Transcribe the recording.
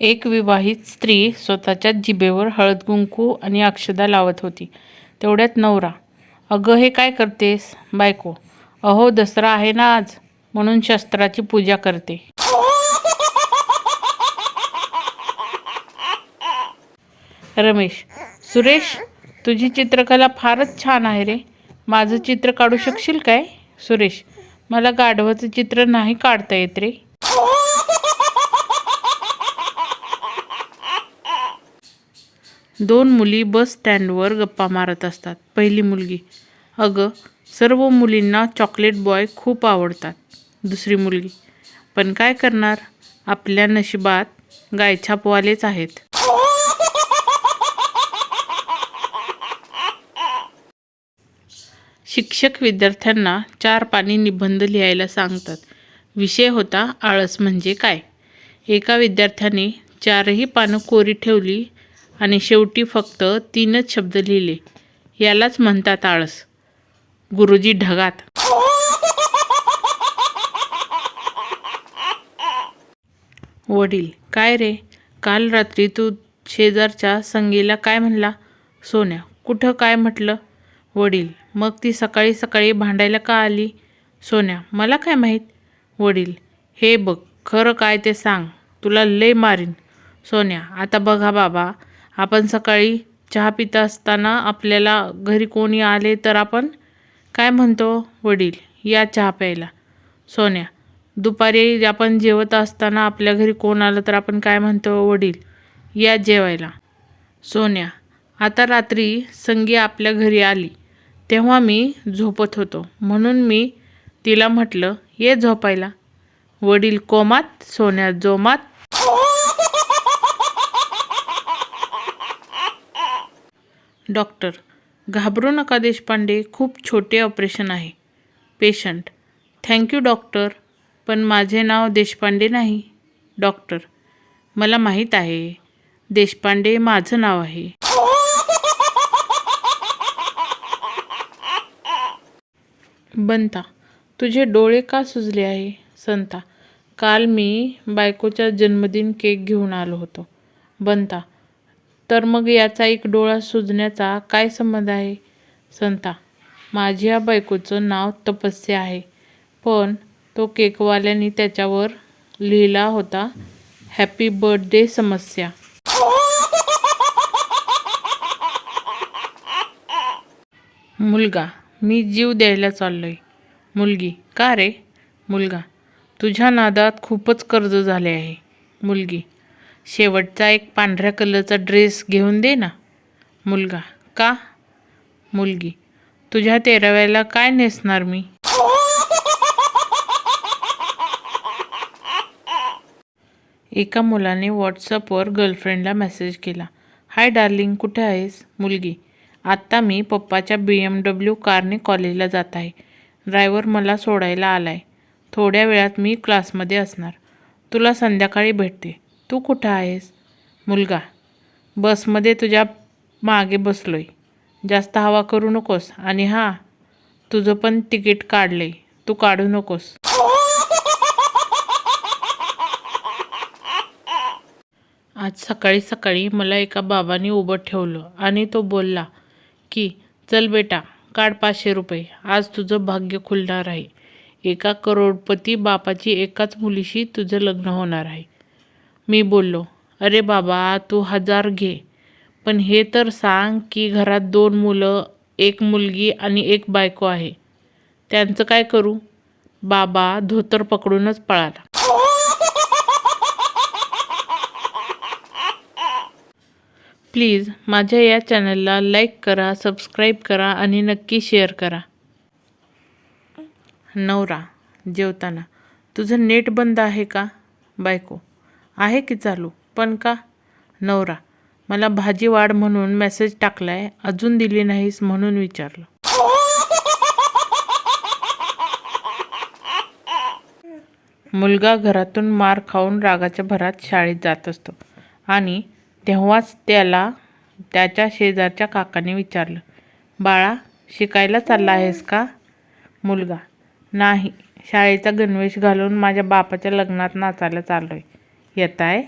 एक विवाहित स्त्री स्वतःच्याच जिभेवर हळद कुंकू आणि अक्षदा लावत होती. तेवढ्यात नवरा अगं हे काय करतेस? बायको अहो दसरा आहे ना आज म्हणून शस्त्राची पूजा करते. रमेश सुरेश तुझी चित्रकला फारच छान आहे रे. माझं चित्र काढू शकशील काय? सुरेश मला गाढवाचं चित्र नाही काढता येत रे. दोन मुली बस स्टँडवर गप्पा मारत असतात. पहिली मुलगी. अगं सर्व मुलींना चॉकलेट बॉय खूप आवडतात. दुसरी मुलगी. पण काय करणार? आपल्या नशिबात गायछापवालेच आहेत. शिक्षक विद्यार्थ्यांना चार पाणी निबंध लिहायला सांगतात. विषय होता आळस म्हणजे काय? एका विद्यार्थ्याने चारही पानं कोरी ठेवली आणि शेवटी फक्त तीनच शब्द लिहिले. यालाच म्हणतात आळस. गुरुजी ढगात. वडील काय रे? काल रात्री तू शेजारच्या संगीला काय म्हणला? सोन्या कुठं काय म्हटलं? वडील मग ती सकाळी सकाळी भांडायला का आली? सोन्या मला काय माहीत? वडील हे बघ खरं काय ते सांग. तुला लय मारीन. सोन्या आता बघा बाबा आपण सकाळी चहा पिता असताना आपल्याला घरी कोणी आले तर आपण काय म्हणतो? वडील या चहा प्यायला. सोन्या दुपारी आपण जेवत असताना आपल्या घरी कोण आलं तर आपण काय म्हणतो? वडील या जेवायला. सोन्या आता रात्री संगी आपल्या घरी आली. तेव्हा मी झोपत होतो. म्हणून मी तिला म्हटलं ये झोपायला. वडील कोमात? सोन्या जोमात. डॉक्टर घाबरू नका देशपांडे खूप छोटे ऑपरेशन आहे. पेशंट थँक्यू डॉक्टर पण माझे नाव देशपांडे नाही. डॉक्टर मला माहीत आहे देशपांडे माझं नाव आहे. बनता तुझे डोळे का सुजले आहे? संता काल मी बायकोचा जन्मदिन केक घेऊन आलो होतो. बनता तर मग याचा एक डोळा सुजण्याचा काय संबंध आहे? संता माझ्या बायकोचं नाव तपस्या आहे. पण तो केकवाल्याने त्याच्यावर लिहिला होता हॅपी बर्थडे समस्या. मुलगा मी जीव द्यायला चाललोय. मुलगी का रे? मुलगा तुझ्या नादात खूपच कर्ज झाले आहे. मुलगी शेवटचा एक पांढऱ्या कलरचा ड्रेस घेऊन दे ना. मुलगा. का? मुलगी. तुझ्या तेराव्याला काय नेसणार मी? एका मुलाने व्हॉट्सअपवर गर्लफ्रेंडला मेसेज केला. हाय डार्लिंग कुठे आहेस? मुलगी. आत्ता मी पप्पाच्या बी एम डब्ल्यू कारने कॉलेजला जात आहे. ड्रायव्हर मला सोडायला आला आहे थोड्या वेळात मी क्लासमध्ये असणार. तुला संध्याकाळी भेटते. तू कुठं आहेस? मुलगा. बसमध्ये तुझ्या मागे बसलो आहे जास्त हवा करू नकोस आणि हां तुझं पण तिकीट काढले तू काढू नकोस. आज सकाळी सकाळी मला एका बाबाने उभं ठेवलं आणि तो बोलला की चल बेटा काढ पाचशे रुपये. आज तुझं भाग्य खुलणार आहे. एका करोडपती बापाची एकाच मुलीशी तुझं लग्न होणार आहे. मी बोललो अरे बाबा तू हजार घे. पण हे तर सांग की घरात दोन मुलं एक मुलगी आणि एक बायको आहे. त्यांचं काय करू? बाबा धोतर पकडूनच पळाला. प्लीज माझ्या या चॅनलला लाईक करा सबस्क्राईब करा आणि नक्की शेअर करा. नवरा जेवताना तुझं नेट बंद आहे का बायको? आहे की चालू? पण का? नवरा मला भाजी वाढ म्हणून मेसेज टाकलाय अजून दिली नाहीस म्हणून विचारलं. मुलगा घरातून मार खाऊन रागाच्या भरात शाळेत जात असतो. आणि तेव्हाच त्याला त्याच्या शेजारच्या काकाने विचारलं बाळा शिकायला चालला आहेस का? मुलगा नाही. शाळेचा गणवेश घालून माझ्या बापाच्या लग्नात नाचायला चाललो आहे येत आहे.